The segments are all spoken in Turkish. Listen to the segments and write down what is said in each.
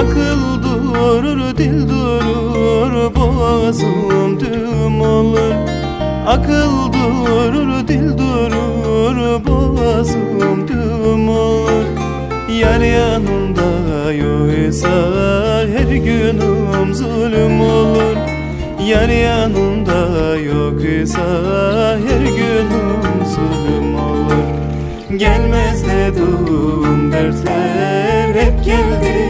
Akıl durur, dil durur, boğazım düm olur. Akıl durur, dil durur, boğazım düm olur. Yar yanında yoysa her günüm zulüm olur. Yar yanında yoksa her günüm zulüm olur. Gelmez dedim dertler hep geldi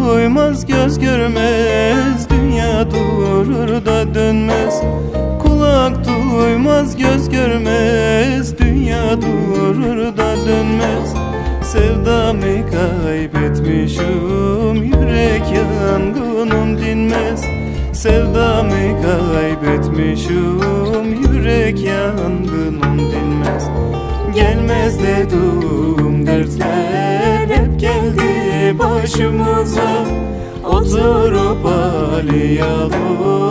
Duymaz göz görmez Dünya durur da dönmez. Kulak duymaz göz görmez Dünya durur da dönmez. Sevdamı kaybetmişim Yürek yangınım dinmez. Sevdamı kaybetmişim Yürek yangınım dinmez. Gelmez dedim başımıza Oturup ağlayalım